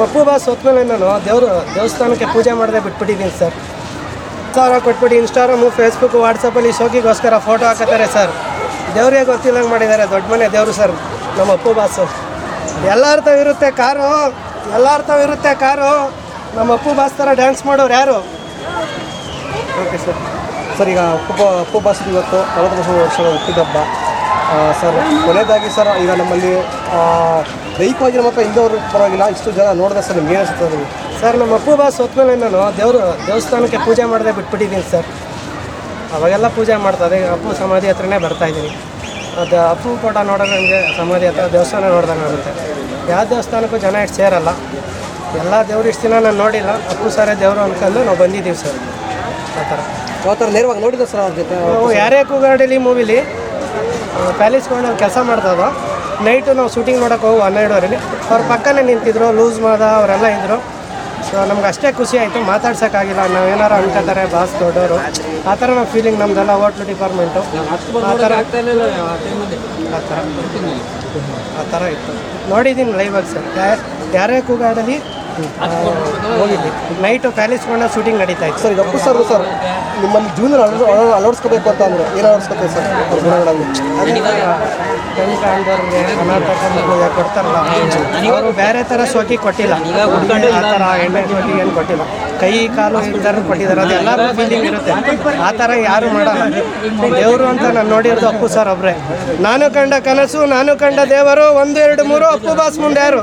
ಮಪ್ಪು boss ಹೊತ್ಮೇಲೆ ನಾನು ದೇವರು ದೇವಸ್ಥಾನಕ್ಕೆ ಪೂಜೆ ಮಾಡದೆ ಬಿಟ್ಬಿಟ್ಟಿದ್ದೀನಿ ಸರ್. ಸಾವಿರ ಕೊಟ್ಬಿಟ್ಟು ಇನ್ಸ್ಟಾಗ್ರಾಮು ಫೇಸ್ಬುಕ್ ವಾಟ್ಸಪ್ಪಲ್ಲಿ ಶೋಕಿಗೋಸ್ಕರ ಫೋಟೋ ಹಾಕತ್ತಾರೆ ಸರ್. ದೇವ್ರಿಗೆ ಗೊತ್ತಿಲ್ಲಂಗೆ ಮಾಡಿದ್ದಾರೆ ದೊಡ್ಡ ಮನೆ ದೇವರು ಸರ್, ನಮ್ಮ ಅಪ್ಪು ಬಾಸು ಎಲ್ಲರ ತಾವ್ ಇರುತ್ತೆ ಕಾರು, ಎಲ್ಲರ ತಾವ್ ಇರುತ್ತೆ ಕಾರು. ನಮ್ಮ ಅಪ್ಪು ಬಾಸ್ ಥರ ಡ್ಯಾನ್ಸ್ ಮಾಡೋರು ಯಾರು? ಓಕೆ ಸರ್ ಸರ್, ಈಗ ಅಪ್ಪು ಬಾಸ್ ಇವತ್ತು ನಲವತ್ತು ವರ್ಷದ ಹುಟ್ಟಿದಬ್ಬ ಸರ್ ಕೊನೆಯದಾಗಿ ಸರ್ ಈಗ ನಮ್ಮಲ್ಲಿ ದೈಹಿಕವಾಗಿ ನಮ್ಮ ಹತ್ರ ಪರವಾಗಿಲ್ಲ ಇಷ್ಟು ಜನ ನೋಡಿದೆ ಸರ್ ನಿಮ್ಗೆ ಅನಿಸುತ್ತೆ ಸರ್ ನಮ್ಮ ಅಪ್ಪು ಬಾಸ್ ಹೊತ್ಮೇಲೆ ನಾನು ದೇವರು ದೇವಸ್ಥಾನಕ್ಕೆ ಪೂಜೆ ಮಾಡದೆ ಬಿಟ್ಬಿಟ್ಟಿದ್ದೀನಿ ಸರ್. ಅವಾಗೆಲ್ಲ ಪೂಜೆ ಮಾಡ್ತಾರೆ ಅಪ್ಪು ಸಮಾಧಿ ಹತ್ರನೇ ಬರ್ತಾ ಇದ್ದೀನಿ. ಅದು ಅಪ್ಪು ಫೋಟೋ ನೋಡೋದು ನನಗೆ ಸಮಾಧಿ ಹತ್ರ ದೇವಸ್ಥಾನ ನೋಡ್ದಂಗೆ ಆಗುತ್ತೆ. ಯಾವ ದೇವಸ್ಥಾನಕ್ಕೂ ಜನ ಇಷ್ಟು ಸೇರಲ್ಲ. ಎಲ್ಲ ದೇವ್ರು ಇಷ್ಟು ದಿನ ನಾನು ನೋಡಿಲ್ಲ ಅಪ್ಪು ಸಾರೇ ದೇವರು ಅನ್ಕೊಂಡು ನಾವು ಬಂದಿದ್ದೀವಿ ಸರ್. ಆ ಥರ. ಯಾವ ಥರ ನೇರವಾಗಿ ನೋಡಿದ್ದೆ ಸರ್ ಅವ್ರ ಜೊತೆ? ನಾವು ಯಾರೇ ಕೂಗಾಡಲಿ ಮೂವಿಲಿ ಪ್ಯಾಲೇಸ್ ಕೊಂಡು ಕೆಲಸ ಮಾಡ್ತಾ ನೈಟು ನಾವು ಶೂಟಿಂಗ್ ನೋಡೋಕೆ ಹೋಗು ಹನ್ನೆರಡುವರೆಲಿ ಅವ್ರ ಪಕ್ಕನೇ ನಿಂತಿದ್ರು, ಲೂಸ್ ಮಾದ, ಅವರೆಲ್ಲ ಇದ್ದರು ಸೊ ನಮ್ಗೆ ಅಷ್ಟೇ ಖುಷಿ ಆಯಿತು, ಮಾತಾಡ್ಸೋಕ್ಕಾಗಿಲ್ಲ. ನಾವು ಏನಾರು ಅನ್ಕೋತಾರೆ ಬಾಸ್ ದೊಡ್ಡವರು. ಆ ಥರ ನಾವು ಫೀಲಿಂಗ್ ನಮ್ದೆಲ್ಲ ಹೋಟ್ಲು ಡಿಪಾರ್ಟ್ಮೆಂಟು ಆ ಥರ ಆ ಥರ. ಆ ಥರ ಇತ್ತು. ನೋಡಿದ್ದೀನಿ ಲೈವಾಗಿ ಸರ್. ಯಾರೇ ಕೂಗಾಡಲಿ ಹೋಗಿದ್ವಿ. ನೈಟು ಪ್ಯಾಲೇಸ್ ಮಾಡೋ ಶೂಟಿಂಗ್ ನಡೀತಾ ಇತ್ತು. ಸರ್ ಈಗ ಅಪ್ಪು ಸರ್ ಸರ್ ನಿಮ್ಮಲ್ಲಿ ಜೀವನ ಅಳವಡಿಸ್ಕೋಬೇಕು ಅಂತ ಅಂದ್ರೆ ಏನು ಅಳವಡಿಸ್ಕೋಬೇಕು ಸರ್ ಗುಣಗಳನ್ನು. ಮಕ್ಕಳಿಗೆ ಕೊಡ್ತಾರಲ್ಲ ಅವರು ಬೇರೆ ಥರ ಸೋಕಿ ಕೊಟ್ಟಿಲ್ಲ. ಆ ಥರ ಎಣ್ಣೆ ಸೋಕಿ ಏನು ಕೊಟ್ಟಿಲ್ಲ. ಕೈ ಕಾಲು ಇಲ್ದಾರು ಕೊಟ್ಟಿದ್ದಾರೆ. ಅದು ಫೀಲಿಂಗ್ ಇರುತ್ತೆ. ಆ ಥರ ಯಾರು ಮಾಡಲ್ಲ. ದೇವರು ಅಂತ ನಾನು ನೋಡಿರೋದು ಅಪ್ಪು ಸರ್ ಒಬ್ಬರೇ ನಾನು ಕಂಡ ಕನಸು ನಾನು ಕಂಡ ದೇವರು ಒಂದು ಎರಡು ಮೂರು ಅಪ್ಪು ಬಾಸ್ ಮುಂದೆ ಯಾರು?